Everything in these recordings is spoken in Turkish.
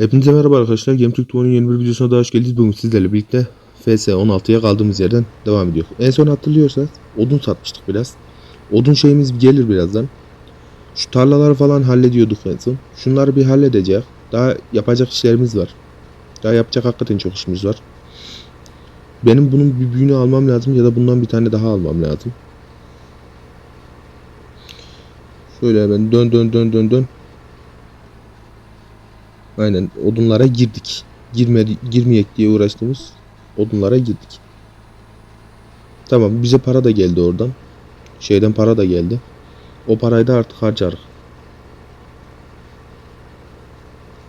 Hepinize merhaba arkadaşlar. Game Türk Tuğ'un yeni bir videosuna daha hoş geldiniz. Bugün sizlerle birlikte FS 16'ya kaldığımız yerden devam ediyor. En son hatırlıyorsanız odun satmıştık biraz. Odun şeyimiz gelir birazdan. Şu tarlaları falan hallediyorduk en son. Şunları bir halledeceğiz. Daha yapacak işlerimiz var. Daha yapacak hakikaten çok işimiz var. Benim bunun bir büyüğünü almam lazım ya da bundan bir tane daha almam lazım. Şöyle hemen dön dön dön dön dön. Aynen odunlara girdik. Girmedi, girmeyek diye uğraştığımız odunlara girdik. Tamam bize para da geldi oradan. Şeyden para da geldi. O parayı da artık harcarız.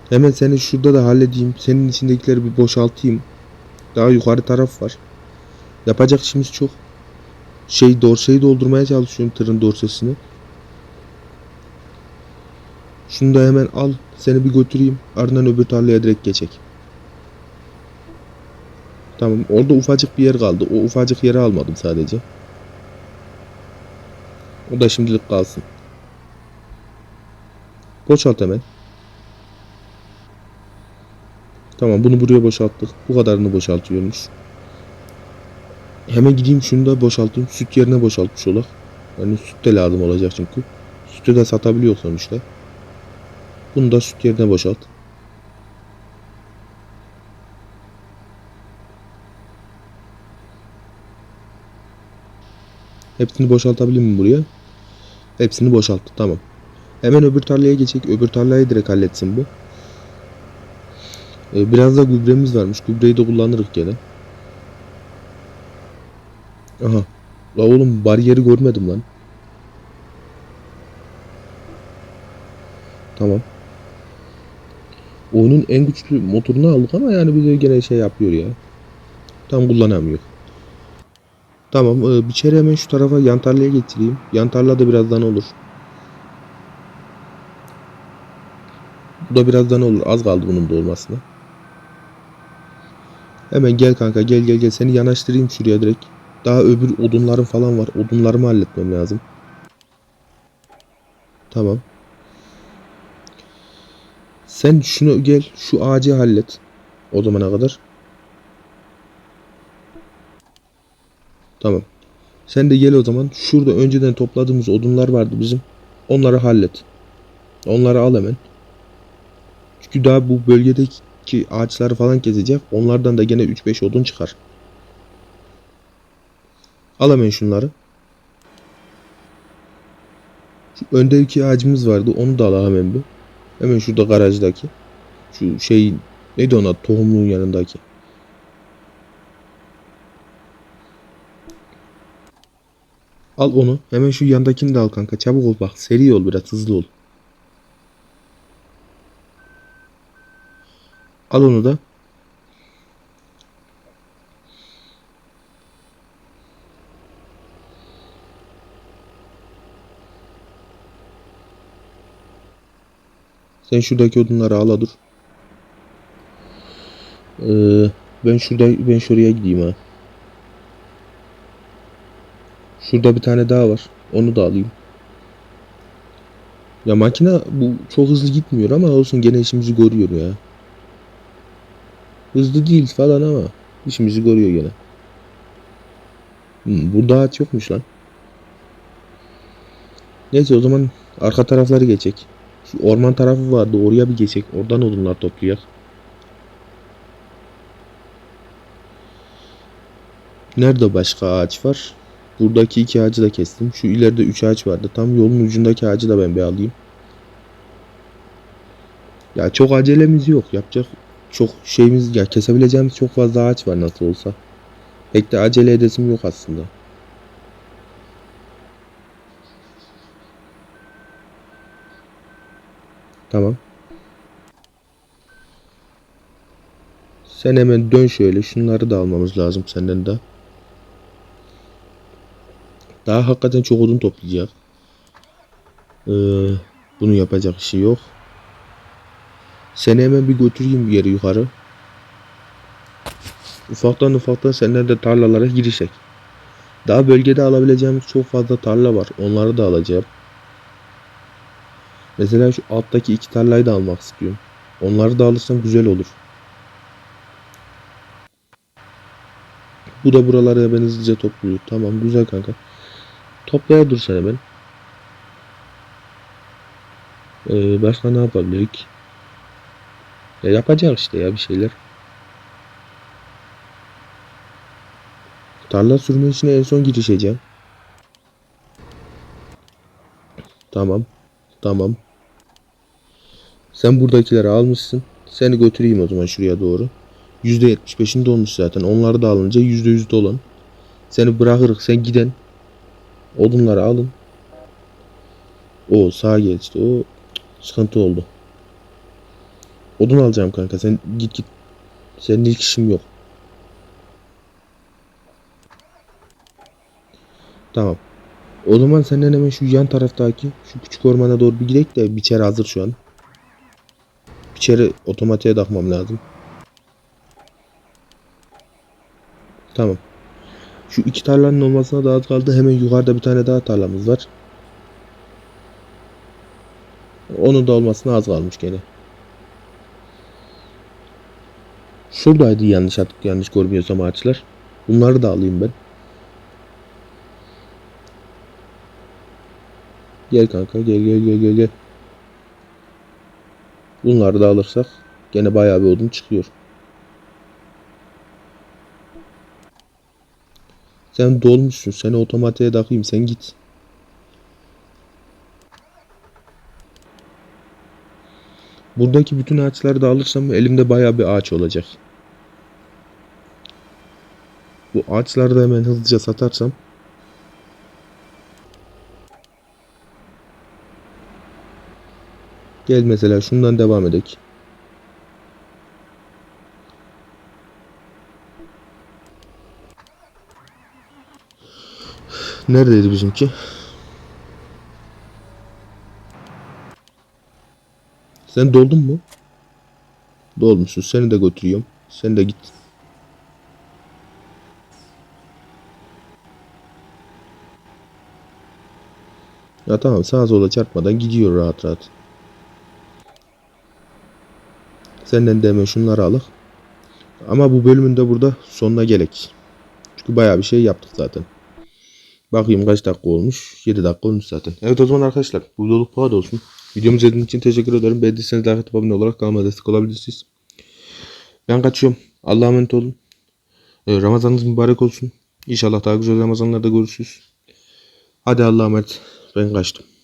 Hemen seni şurada da halledeyim. Senin içindekileri bir boşaltayım. Daha yukarı taraf var. Yapacak işimiz çok. Şey dorseyi doldurmaya çalışıyorum tırın dorsesini. Şunu da hemen al. Seni bir götüreyim. Ardından öbür tarlaya direkt geçek. Tamam. Orada ufacık bir yer kaldı. O ufacık yeri almadım sadece. O da şimdilik kalsın. Boşalt hemen. Tamam bunu buraya boşalttık. Bu kadarını boşaltıyormuş. Hemen gideyim şunu da boşaltayım. Süt yerine boşaltmış olak. Yani süt de lazım olacak çünkü. Sütü de satabiliyor sonuçta. Bunu da süt yerine boşalt. Hepsini boşaltabilir miyim buraya? Hepsini boşalttı. Tamam. Hemen öbür tarlaya geçecek. Öbür tarlayı direkt halletsin bu. Ee, biraz da gübremiz varmış. Gübreyi de kullanırız gene. Aha. La oğlum bariyeri görmedim lan. Tamam. Oyunun en güçlü motorunu aldık ama yani bize gene şey yapıyor ya. Tam kullanamıyor. Tamam e, biçeri hemen şu tarafa yan tarlaya getireyim. Yan tarla da birazdan olur. Bu da birazdan olur. Az kaldı bunun da olmasına. Hemen gel kanka gel gel gel seni yanaştırayım şuraya direkt. Daha öbür odunlarım falan var. Odunlarımı halletmem lazım. Tamam. Sen şunu gel şu ağacı hallet. O zamana kadar. Tamam. Sen de gel o zaman. Şurada önceden topladığımız odunlar vardı bizim. Onları hallet. Onları al hemen. Çünkü daha bu bölgedeki ağaçları falan kesecek. Onlardan da gene 3-5 odun çıkar. Al hemen şunları. Şu öndeki ağacımız vardı. Onu da al hemen bir. Hemen şurada garajdaki. Şu şey neydi ona tohumluğun yanındaki. Al onu. Hemen şu yandakini de al kanka. Çabuk ol bak. Seri ol biraz. Hızlı ol. Al onu da. Sen şuradaki odunları al dur. Ee, ben şurada ben şuraya gideyim ha. Şurada bir tane daha var. Onu da alayım. Ya makine bu çok hızlı gitmiyor ama olsun gene işimizi görüyor ya. Hızlı değil falan ama işimizi görüyor gene. Hmm, burada ağaç yokmuş lan. Neyse o zaman arka tarafları geçecek. Şu orman tarafı vardı oraya bir geçecek. Oradan odunlar toplayak. Nerede başka ağaç var? Buradaki iki ağacı da kestim. Şu ileride üç ağaç vardı. Tam yolun ucundaki ağacı da ben bir alayım. Ya çok acelemiz yok. Yapacak çok şeyimiz ya kesebileceğimiz çok fazla ağaç var nasıl olsa. Pek de acele edesim yok aslında. Tamam. Sen hemen dön şöyle. Şunları da almamız lazım senden de. Daha hakikaten çok odun toplayacak. Ee, bunu yapacak işi yok. Seni hemen bir götüreyim bir yere yukarı. Ufaktan ufaktan senden de tarlalara girişek. Daha bölgede alabileceğimiz çok fazla tarla var. Onları da alacağım. Mesela şu alttaki iki tarlayı da almak istiyorum. Onları da alırsam güzel olur. Bu da buraları hemen hızlıca topluyor. Tamam güzel kanka. Toplaya dursan hemen. Ee, başka ne yapabilirik? Ya yapacak işte ya bir şeyler. Tarla sürme işine en son girişeceğim. Tamam. Tamam. Sen buradakileri almışsın. Seni götüreyim o zaman şuraya doğru. %75'in dolmuş zaten. Onları da alınca %100 dolan. Seni bırakırız. Sen giden. Odunları alın. O sağa geçti. O cık, sıkıntı oldu. Odun alacağım kanka. Sen git git. Senin ilk işim yok. Tamam. O zaman senden hemen şu yan taraftaki şu küçük ormana doğru bir gidelim de biçer hazır şu an. Biçeri otomatiğe takmam lazım. Tamam. Şu iki tarlanın olmasına daha az kaldı. Hemen yukarıda bir tane daha tarlamız var. Onun da olmasına az kalmış gene. Şuradaydı yanlış artık yanlış görmüyorsam ağaçlar. Bunları da alayım ben. Gel kanka gel gel gel gel. Bunları da alırsak gene bayağı bir odun çıkıyor. Sen dolmuşsun. Seni otomatiğe takayım. Sen git. Buradaki bütün ağaçları da alırsam elimde bayağı bir ağaç olacak. Bu ağaçları da hemen hızlıca satarsam Gel mesela şundan devam edek. Neredeydi bizimki? Sen doldun mu? Dolmuşsun. Seni de götürüyorum. Sen de git. Ya tamam sağa sola çarpmadan gidiyor rahat rahat. Senden de hemen şunları alık. Ama bu bölümün de burada sonuna gelek. Çünkü bayağı bir şey yaptık zaten. Bakayım kaç dakika olmuş. 7 dakika olmuş zaten. Evet o zaman arkadaşlar bu videoluk bu olsun. Videomu izlediğiniz için teşekkür ederim. Beğendiyseniz like atıp abone olarak kanalıma destek olabilirsiniz. Ben kaçıyorum. Allah'a emanet olun. Ee, Ramazanınız mübarek olsun. İnşallah daha güzel Ramazanlarda görüşürüz. Hadi Allah'a emanet. Ben kaçtım.